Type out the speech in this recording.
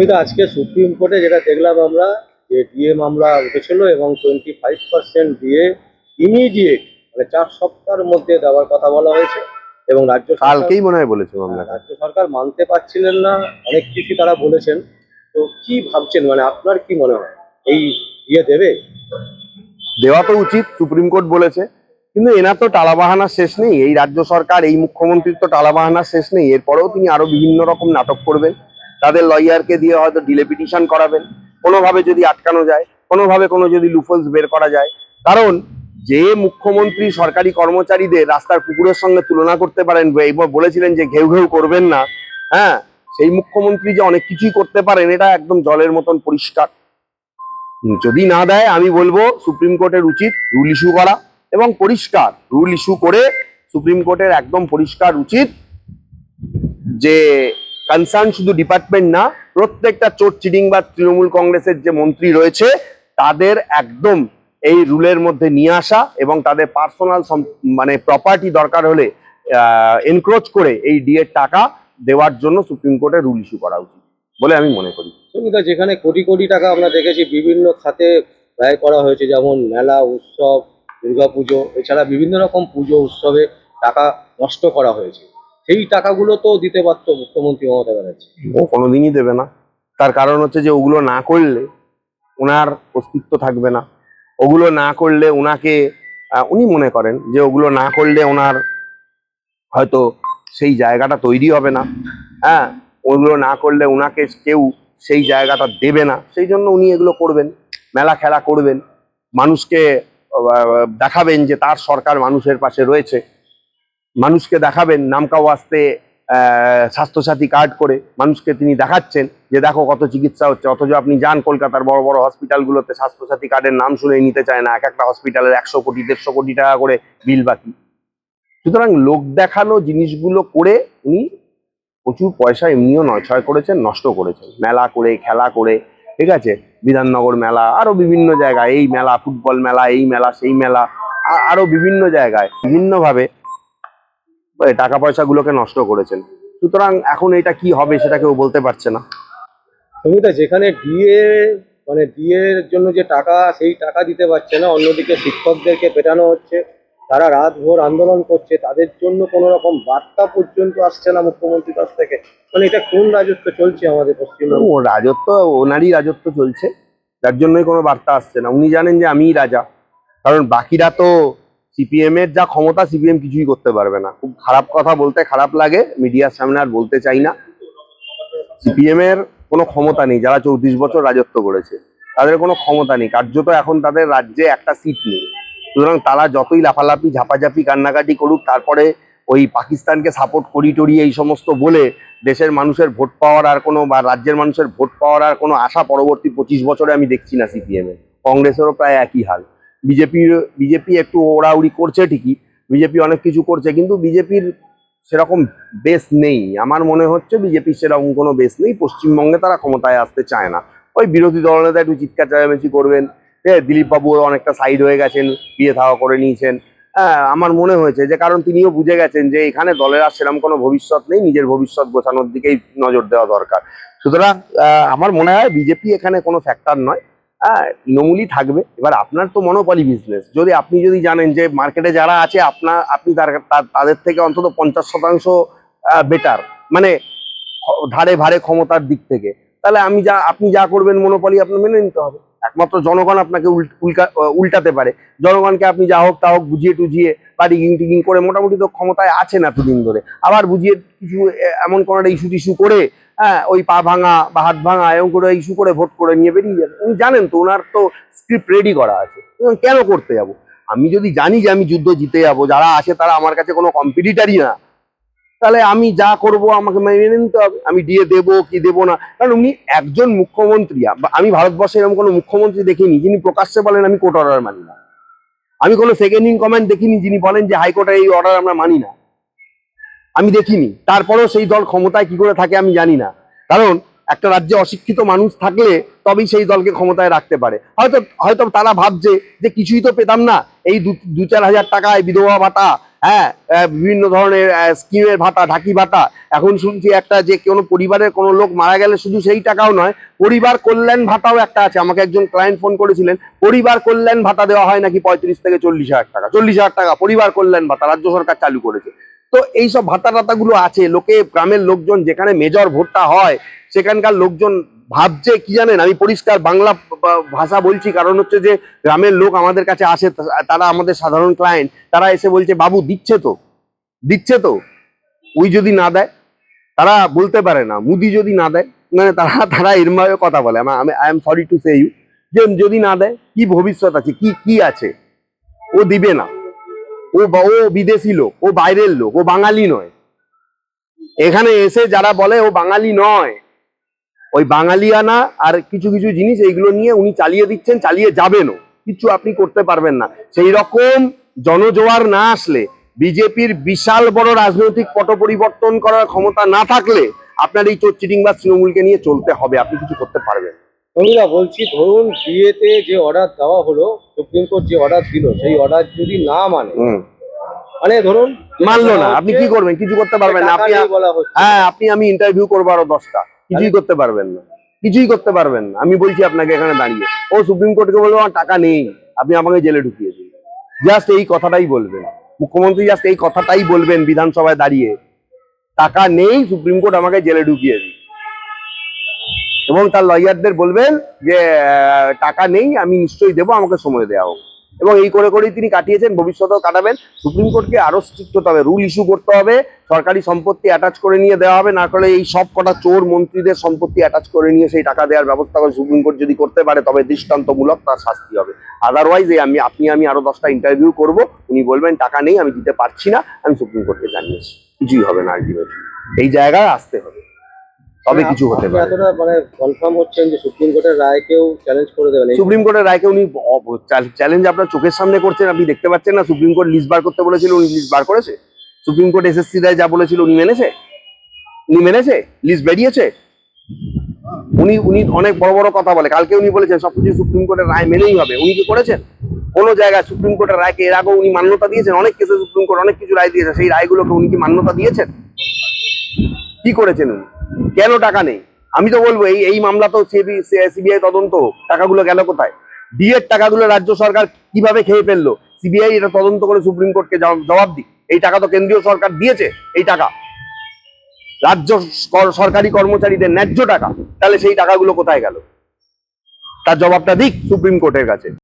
সুমিতা আজকে সুপ্রিম কোর্টে যেটা দেখলাম আমরা যে ডিএ মামলা উঠেছিল এবং টোয়েন্টি ফাইভ পার্সেন্ট দিয়ে ইমিডিয়েট মানে চার সপ্তাহের মধ্যে দেওয়ার কথা বলা হয়েছে এবং রাজ্য সরকার- কালকেই মনে হয় বলেছে মামলা রাজ্য সরকার মানতে পারছিলেন না অনেক কিছু তারা বলেছেন। তো কি ভাবছেন? মানে আপনার কি মনে হয়? এই ইয়ে দেবে? দেওয়া তো উচিত সুপ্রিম কোর্ট বলেছে। কিন্তু এনার তো টালাবাহানার শেষ নেই। এই রাজ্য সরকার এই মুখ্যমন্ত্রীর তো টালাবাহানার শেষ নেই। এরপরেও তিনি আরও বিভিন্ন রকম নাটক করবেন। তাদের লয়ারকে দিয়ে হয়তো ডিলে পিটিশন করাবেন। কোনোভাবে যদি আটকানো যায়, কোনোভাবে কোনো যদি লুফলস বের করা যায়। কারণ যে মুখ্যমন্ত্রী সরকারি কর্মচারীদের রাস্তার কুকুরের সঙ্গে তুলনা করতে পারেন বলেছিলেন যে ঘেউ ঘেউ করবেন না হ্যাঁ সেই মুখ্যমন্ত্রী যে অনেক কিছুই করতে পারেন, এটা একদম জলের মতন পরিষ্কার। যদি না দেয়, আমি বলব সুপ্রিম কোর্টের উচিত রুল ইস্যু করা এবং পরিষ্কার রুল ইস্যু করে সুপ্রিম কোর্টের একদম পরিষ্কার উচিত যে কনসার্ন শুধু ডিপার্টমেন্ট না, প্রত্যেকটা চোট চিটিং বা তৃণমূল কংগ্রেসের যে মন্ত্রী রয়েছে, তাদের একদম এই রুলের মধ্যে নিয়ে আসা এবং তাদের পার্সোনাল মানে প্রপার্টি দরকার হলে এনক্রোচ করে এই ডিএর টাকা দেওয়ার জন্য সুপ্রিম কোর্টে রুল ইস্যু করা উচিত বলে আমি মনে করি। সুবিধা যেখানে কোটি কোটি টাকা আমরা দেখেছি, বিভিন্ন খাতে ব্যয় করা হয়েছে, যেমন মেলা, উৎসব, দুর্গাপুজো, এছাড়া বিভিন্ন রকম পুজো, উৎসবে টাকা নষ্ট করা হয়েছে। সেই টাকাগুলো তো দিতে পারতো মুখ্যমন্ত্রী মমতা ব্যানার্জি। ও কোনোদিনই দেবে না। তার কারণ হচ্ছে যে ওগুলো না করলে ওনার অস্তিত্ব থাকবে না। ওগুলো না করলে ওনাকে উনি মনে করেন যে ওগুলো না করলে ওনার হয়তো সেই জায়গাটা তৈরি হবে না। হ্যাঁ ওগুলো না করলে ওনাকে কেউ সেই জায়গাটা দেবে না। সেই জন্য উনি এগুলো করবেন, মেলা খেলা করবেন। মানুষকে দেখাবেন যে তার সরকার মানুষের পাশে রয়েছে। মানুষকে দেখাবেন নামকা ওয়াস্তে আহ, স্বাস্থ্যসাথী কার্ড করে মানুষকে তিনি দেখাচ্ছেন যে দেখো কত চিকিৎসা হচ্ছে অথচ আপনি যান কলকাতার বড় বড় হসপিটালগুলোতে স্বাস্থ্যসাথী কার্ডের নাম শুনে নিতে চায় না এক একটা হসপিটালের একশো কোটি দেড়শো কোটি টাকা করে বিল বাকি। সুতরাং লোক দেখানো জিনিসগুলো করে উনি প্রচুর পয়সা এমনিও নয় ছয় করেছেন নষ্ট করেছেন। মেলা করে খেলা করে ঠিক আছে? বিধাননগর মেলা আরও বিভিন্ন জায়গায় এই মেলা ফুটবল মেলা এই মেলা সেই মেলা আরও বিভিন্ন জায়গায়। বিভিন্নভাবে টাকা পয়সাগুলোকে নষ্ট করেছেন। সুতরাং এখন এটা কি হবে সেটা কেউ বলতে পারছে না। সুবিধা যেখানে ডিএ মানে এর জন্য যে টাকা সেই টাকা দিতে পারছে না। অন্যদিকে শিক্ষকদেরকে পেটানো হচ্ছে। তারা রাত ভোর আন্দোলন করছে। তাদের জন্য কোনো রকম বার্তা পর্যন্ত আসছে না মুখ্যমন্ত্রীর কাছ থেকে। মানে এটা কোন রাজত্ব চলছে আমাদের পশ্চিমবঙ্গ? ও রাজত্ব ওনারই রাজত্ব চলছে। যার জন্যই কোনো বার্তা আসছে না। উনি জানেন যে আমিই রাজা। কারণ বাকিরা তো সিপিএম এর যা ক্ষমতা সিপিএম কিছুই করতে পারবে না। খুব খারাপ কথা বলতে খারাপ লাগে, মিডিয়ার সামনে আর বলতে চাই না। সিপিএম এর কোনো ক্ষমতা নেই, যারা চৌত্রিশ বছর রাজত্ব করেছে। তাদের কোনো ক্ষমতা নেই, কার্যত এখন তাদের রাজ্যে একটা সিট নেই। সুতরাং তারা যতই লাফালাফি, ঝাপাঝাপি, কান্নাকাটি করুক, তারপরে ওই পাকিস্তানকে সাপোর্ট করি টরি এই সমস্ত বলে দেশের মানুষের ভোট পাওয়ার আর কোনো বা রাজ্যের মানুষের ভোট পাওয়ার আর কোনো আশা পরবর্তী পঁচিশ বছরে আমি দেখছি না সিপিএম কংগ্রেসেরও প্রায় একই হাল। বিজেপির, বিজেপি একটু ওড়াউড়ি করছে ঠিকই, বিজেপি অনেক কিছু করছে, কিন্তু বিজেপির সেরকম বেস নেই। আমার মনে হচ্ছে বিজেপির সেরকম কোনো বেস নেই, পশ্চিমবঙ্গে তারা ক্ষমতায় আসতে চায় না। ওই বিরোধী দলনেতা একটু চিৎকার চেঁচামেচি করবেন হ্যাঁ দিলীপ বাবু অনেকটা সাইড হয়ে গেছেন, বিয়ে থাওয়া করে নিয়েছেন। হ্যাঁ আমার মনে হয়েছে যে, কারণ তিনিও বুঝে গেছেন যে, এখানে দলের আর সেরকম কোনো ভবিষ্যৎ নেই, নিজের ভবিষ্যৎ গোছানোর দিকেই নজর দেওয়া দরকার। সুতরাং আমার মনে হয় বিজেপি এখানে কোনো ফ্যাক্টর নয়। তৃণমূলই থাকবে। এবার আপনার তো মনোপলি বিজনেস যদি আপনি যদি জানেন যে মার্কেটে যারা আছে, আপনার, আপনি তাদের থেকে অন্তত পঞ্চাশ শতাংশ বেটার মানে ধারে ভারে ক্ষমতার দিক থেকে। তাহলে আমি যা, আপনি যা করবেন মনোপলি আপনার মেনে নিতে হবে। একমাত্র জনগণ আপনাকে উল্টাতে পারে। জনগণকে আপনি যা হোক তা হোক বুঝিয়ে টুঝিয়ে বা রিগিং টিগিং করে মোটামুটি তো ক্ষমতায় আছেন এতদিন ধরে। আবার বুঝিয়ে কিছু এমন কোনো একটা ইস্যু টিস্যু করে হ্যাঁ ওই পা ভাঙা বা হাত ভাঙা এরকম করে ইস্যু করে ভোট করে নিয়ে বেরিয়ে যাবেন উনি জানেন তো ওনার তো স্ক্রিপ্ট রেডি করা আছে। এবং কেন করতে যাব? আমি যদি জানি যে আমি যুদ্ধ জিতে যাব, যারা আছে তারা আমার কাছে কোনো কম্পিটিটারই না। তাহলে আমি যা করব আমাকে মেনে নিতে হবে। আমি দিয়ে দেবো কি দেবো না? কারণ উনি একজন মুখ্যমন্ত্রী। আম- ভারতবর্ষে এরকম কোনো মুখ্যমন্ত্রী দেখিনি, যিনি প্রকাশ্যে বলেন আমি কোর্ট অর্ডার মানি না। আমি কোনো সেকেন্ড ইন কমেন্ট দেখিনি যিনি বলেন যে হাইকোর্টের এই অর্ডার আমরা মানি না। আমি দেখিনি। তারপরেও সেই দল ক্ষমতায় কি করে থাকে আমি জানি না। কারণ একটা রাজ্যে অশিক্ষিত মানুষ থাকলে তবেই সেই দলকে ক্ষমতায় রাখতে পারে। হয়তো হয়তো তারা ভাবছে যে কিছুই তো পেতাম না। এই দু চার হাজার টাকায় বিধবা ভাতা হ্যাঁ বিভিন্ন ধরনের স্কিমের ভাতা, ঢাকি ভাতা। এখন শুনছি একটা যে কোনো পরিবারের কোনো লোক মারা গেলে শুধু সেই টাকাও নয়, পরিবার কল্যাণ ভাতাও একটা আছে। আমাকে একজন ক্লায়েন্ট ফোন করেছিলেন, পরিবার কল্যাণ ভাতা দেওয়া হয় নাকি পঁয়ত্রিশ থেকে চল্লিশ হাজার টাকা? চল্লিশ হাজার টাকা, পরিবার কল্যাণ ভাতা, রাজ্য সরকার চালু করেছে। তো এইসব ভাতা টাতাগুলো আছে। লোকে, গ্রামের লোকজন যেখানে মেজর ভোটটা হয়, সেখানকার লোকজন ভাবছে, কি জানেন? আমি পরিষ্কার বাংলা ভাষা বলছি, কারণ হচ্ছে যে গ্রামের লোক আমাদের কাছে আসে তারা আমাদের সাধারণ ক্লায়েন্ট তারা এসে বলছে, বাবু, দিচ্ছে তো। দিচ্ছে তো। ওই যদি না দেয়, তারা বলতে পারে না। মুদি যদি না দেয় মানে তারা তারা এরমভাবে কথা বলে। আমি I am sorry to say you যে যদি না দেয়, কি ভবিষ্যৎ আছে? কি কি আছে? ও দিবে না। ও ও বিদেশি লোক, ও বাইরের লোক, ও বাঙালি নয়। এখানে এসে যারা বলে, ও বাঙালি নয়, ওই বাঙালিয়ানা আর কিছু কিছু জিনিস এইগুলো নিয়ে উনি চালিয়ে দিচ্ছেন, চালিয়ে যাবেনও কিছু আপনি করতে পারবেন না। সেই রকম জনজোয়ার না আসলে, বিজেপির বিশাল বড় রাজনৈতিক পট পরিবর্তন করার ক্ষমতা না থাকলে আপনার এই চোর চিটিং বা তৃণমূলকে নিয়ে চলতে হবে, আপনি কিছু করতে পারবেন। না। বলছি ধরুন বিয়েতে যে অর্ডার দেওয়া হলো সুপ্রিম কোর্ট যে অর্ডার দিল সেই অর্ডার যদি না মানে মানে ধরুন মানলো না। আপনি কি করবেন? কিছু করতে পারবেন না। আপনি হ্যাঁ আপনি আমি ইন্টারভিউ করব আরও দশটা। কিছুই করতে পারবেন না। কিছুই করতে পারবেন না। আমি বলছি আপনাকে এখানে দাঁড়িয়ে। ও সুপ্রিম কোর্টকে বলব আমার টাকা নেই। আপনি আমাকে জেলে ঢুকিয়ে দিন। জাস্ট এই কথাটাই বলবেন। মুখ্যমন্ত্রী জাস্ট এই কথাটাই বলবেন বিধানসভায় দাঁড়িয়ে। টাকা নেই সুপ্রিম কোর্ট আমাকে জেলে ঢুকিয়ে দিন। এবং তার লয়ারদের বলবেন যে টাকা নেই, আমি নিশ্চয়ই দেবো, আমাকে সময় দেওয়া হোক। এবং এই করে করেই তিনি কাটিয়েছেন, ভবিষ্যতেও কাটাবেন। সুপ্রিম কোর্টকে আরও স্ট্রিক্ট হতে হবে রুল ইস্যু করতে হবে, সরকারি সম্পত্তি অ্যাটাচ করে নিয়ে দেওয়া হবে, না করলে এই সব কটা চোর মন্ত্রীদের সম্পত্তি অ্যাটাচ করে নিয়ে সেই টাকা দেওয়ার ব্যবস্থা করে সুপ্রিম কোর্ট যদি করতে পারে, তবে দৃষ্টান্তমূলক তার শাস্তি হবে। আদারওয়াইজ এই আমি, আপনি, আমি আরও দশটা ইন্টারভিউ করব, উনি বলবেন, টাকা নেই, আমি দিতে পারছি না। আমি সুপ্রিম কোর্টকে জানিয়েছি। কিছুই হবে না আলটিমেটলি এই জায়গায় আসতে হবে। তবে কিছু হতে পারে। এতটা মানে কনফার্ম হচ্ছেন যে সুপ্রিম কোর্টের রায়কেও চ্যালেঞ্জ করে দেবেন। সুপ্রিম কোর্টের রায়কে উনি চ্যালেঞ্জ আপনার চোখের সামনে করছেন আপনি দেখতে পাচ্ছেন না সুপ্রিম কোর্ট লিস্ট বার করতে বলেছিল উনি লিস্ট বার করেছে। সুপ্রিম কোর্ট এসএসসি রায় যা বলেছিল উনি মেনেছে? উনি মেনেছে? লিস্ট বেরিয়েছে? উনি উনি অনেক বড় বড় কথা বলে কালকে উনি বলেছেন সবকিছু সুপ্রিম কোর্টের রায় মেনেই হবে। উনি কি করেছেন? কোনো জায়গায় সুপ্রিম কোর্টের রায়কে এর আগেও উনি মান্যতা দিয়েছেন অনেক কেসে সুপ্রিম কোর্ট অনেক কিছু রায় দিয়েছে সেই রায়গুলোকে উনি কি মান্যতা দিয়েছেন? কি করেছেন উনি? কেন টাকা নেই? আমি তো বলব, এই এই মামলা তো সিবিআই তদন্ত, টাকাগুলো গেল কোথায়? ডিএর টাকাগুলো রাজ্য সরকার কীভাবে খেয়ে ফেলল? সিবিআই এটা তদন্ত করে সুপ্রিম কোর্টকে জবাব দিক। এই টাকা তো কেন্দ্রীয় সরকার দিয়েছে, এই টাকা। রাজ্য সরকারি কর্মচারীদের ন্যায্য টাকা, তাহলে সেই টাকাগুলো কোথায় গেল? তার জবাবটা দিক সুপ্রিম কোর্টের কাছে।